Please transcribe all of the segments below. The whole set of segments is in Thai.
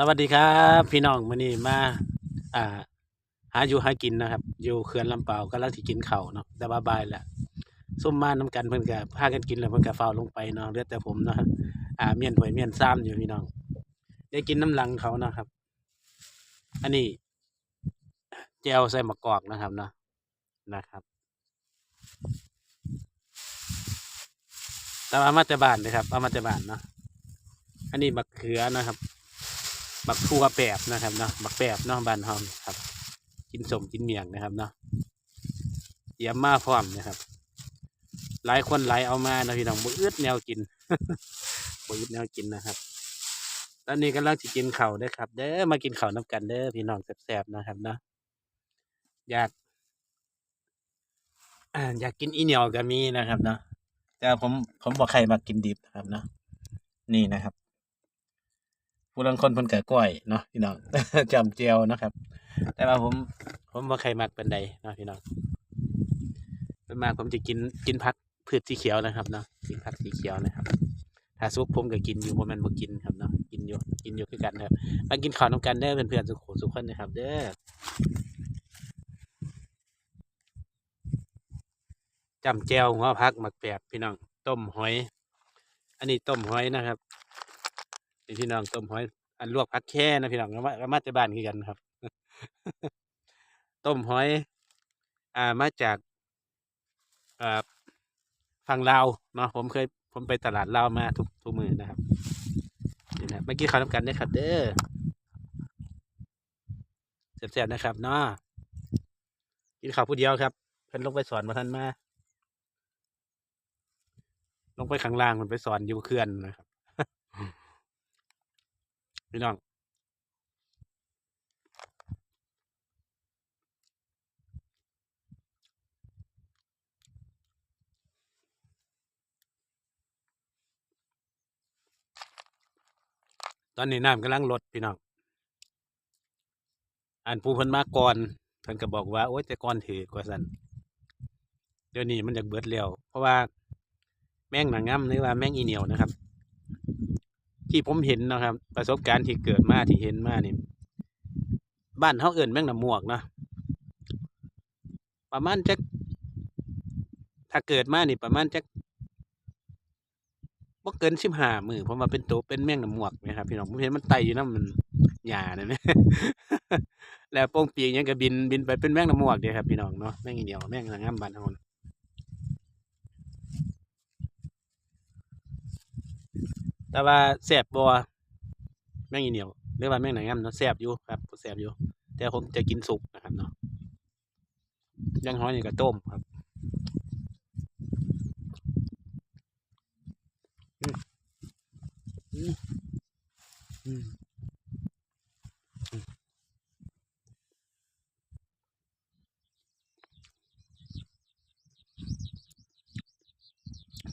สวัสดีครับ พี่น้องมื้อนี้มาอ่า หาอยู่หากินนะครับ อยู่เขื่อนลำเปากำลังสิกินเข้าเนาะแต่ว่าบายแหล้วซุ่มมานํกันเพิ่นก็พากันกินแล้วเพิ่นก็ฟ้าลงไปเนาะเหลือแต่ผมเนาะอ่าเมียนหวยเมียนซ้ำอยู่พี่น้อง ได้กินน้ำหลังเขานะครับ อันนี้แจวใส่มะกอกนะครับเนาะนะครับแต่ว่ามาแต่บ้านเลยครับเอามาแต่บ้านเนาะอันนี้บักเขือนะครับ บักทั่วแปบนะครับเนาะบักแปบเนาะบ้านเฮานี่ครับ กินสมกินเมียงนะครับเนาะเยี่ยมมาพร้อมนะครับ หลายคนหลายเอามานะพี่น้องบ่อึดแนวกินบ่อึดแนวกินนะครับตอนนี้กำลังสิกินเข้าด้ครับ เด้อมากินเข้าน้ำกันเด้อพี่น้องแซ่บๆนะครับเนาะอยากอ่าอยากกินอีเหนียวก็มีนะครับเนาะแต่ผมผมบอกใครมากินดิบนะครับเนาะนี่นะครับ ผู้ลางคนเพิ่นก็ก้อยเนาะพี่น้องจำเจียวนะครับ แต่ว่าผมผมบ่าใครมักเป็นใดเนาะพี่น้องเป็นมากผมจะกินกินผักพืชสีเขียวนะครับเนาะกินผักสีเขียวนะครับ ถ้าซุปผมก็กินอยู่บ่แม่นบ่กินครับเนาะกินอยู่กินอยู่คือกันครับมากินข้าวนํกันเด้อเพื่อนๆสุขสุขคนนะครับ เด้อจำแจวหัวผักหมักแปบพี่น้องต้มหอย อันนี้ต้มหอยนะครับ นี่พี่น้องต้มหอยอันลวกผักแค่นะพี่น้องก็มาก็มาจากบ้านคือกันครับ ต้มหอย อ่ามาจากอ่าฝั่งลาวเนาะผมเคยผมไปตลาดลาวมาทุกทุกมือนะครับนี่นะเมื่อกี้เขาวน้ำกันได้ครับเด้อแซ่บๆนะครับเนาะกินข้าวผู้เดียวครับ เพิ่นลงไปสอนมาท่านมา ลงไปข้างล่างมันไปสอนอยู่เขื่อนนะครับ พี่น้องตอนนี้น้ำกำลังลดพี่น้อง อันผู้เพิ่นมาก่อนเพิ่นก็บอกว่า โอ๊ยแต่ก่อนถือกว่าซั่นเดี๋ยวนี้มันจะเบิดแล้วเพราะว่าแม่งหนังง่ำหรือว่าแม่งอีเหนียวนะครับ ที่ผมเห็นนะครับ ประสบการณ์ที่เกิดมาที่เห็นมานี่บ้านเฮาเอิ้นแมงนำหมวกนะประมาณจักถ้าเกิดมานี่ประมาณจักบ่เกินสิบห้ามือผมว่าเป็นตัวเป็นแมงนำหมวกนะครับพี่น้องผมเห็นมันไต่อยู่น้ำมันหญ้าเนี่ยนะแล้วโป้งปีกยังก็บินบินไปเป็นแมงนำหมวกเดียครับพี่น้องเนาะแม่งอีเหนียวแม่งนางงามบ้านเฮาน่ะ แต่ว่าแซ่บบ่แม่งอีเหนียวหรือว่าแม่งนางงามเนาะแซ่บอยู่ครับแซ่บอยู่ แต่ผมจะกินสุกนะครับเนาะยังห้อยนี่ก็ต้มครับ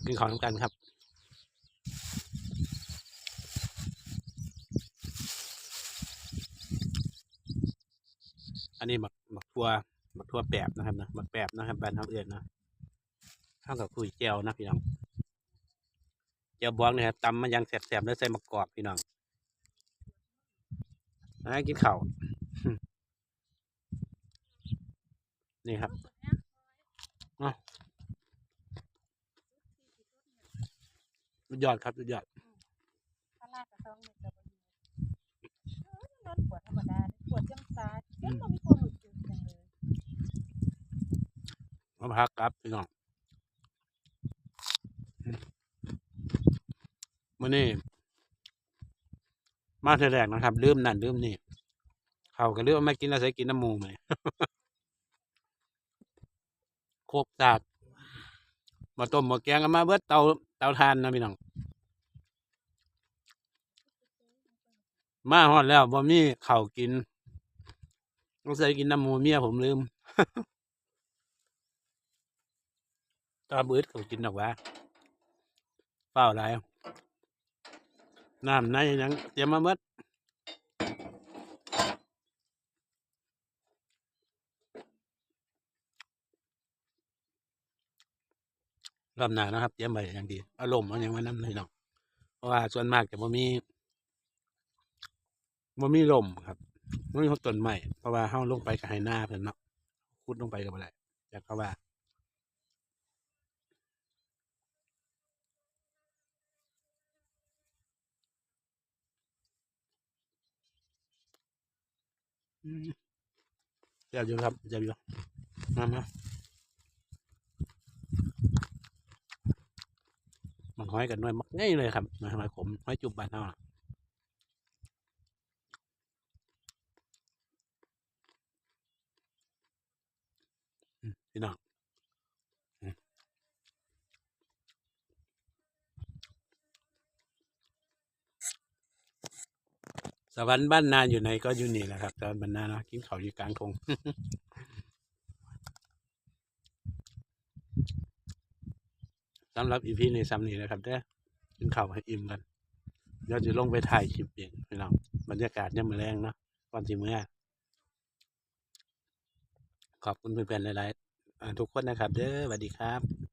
กินของน้ำกันครับ นนี้หมักหมักทั่วหมักทั่วแปบนะครับนะหมักแปบนะครับบ้านเขาเอื่นนะเท่ากับคุยแจวนะพี่น้องแจวบวงเนี่ยครับตำมันยังแสบๆแล้วใส่มะกอกพี่น้องนะกินข้าวนี่ครับอะสุดยอดครับสุดยอดถ้าลากกระซองเนี่ยจะบ่อยู่เออนอนปวดธรรมดาปวดจังซาเจ๊ก็มีความรู้สึกจังเลย มาพักครับพี่น้องมื่อนี้มาเทแรกนะครับลืมนั่นลืมนี่เขาก็ลืมเอามากินแล้วใส่กินน้ำมูไหมโคกตากมาต้มมาแกงกันมาเบิดเตาเตาทานนะพี่น้อง มาฮอดแล้วบ่มีเข้ากินต้องใส่กินน้ำมูเมียผมลืม ตาบืดเขากินดอกว่าเปล่าไรน้ำในยังเตรียมมาเบิดรอบหนานะครับเตรียมไว้อย่างดีอารมณ์เอาอย่างมานั่นเลยเนาะเพราะว่าส่วนมากจะบ่มีมันมีลมครับมันมีต้นไม้เพราะว่าเฮาลงไปกับไฮนาเพิ่นเนาะขุดลงไปกับอะไรอยากเขาว่า อืมเยอยู่ครับเจ็บอยู่มามามันห้อยกันน้อยมักง่ายเลยครับมาทำไมผมห้อยจุบบานเท่านี่น้อง สวรรค์บ้านนาอยู่ไหนก็อยู่นี่แหละครับสวรรค์บ้านนาเนาะกินเขาอยู่กลางทงสำหรับอีพีในซ้ำนี้นะครับเด้อกินข้าวให้อิ่มกันเดี๋ยวจะลงไปถ่ายคลิปเองพี่น้องบรรยากาศย่ำแรงเนาะก่อนสิเมื่อขอบคุณเพื่อนๆหลายๆทุกคนนะครับ เด้อสวัสดีครับ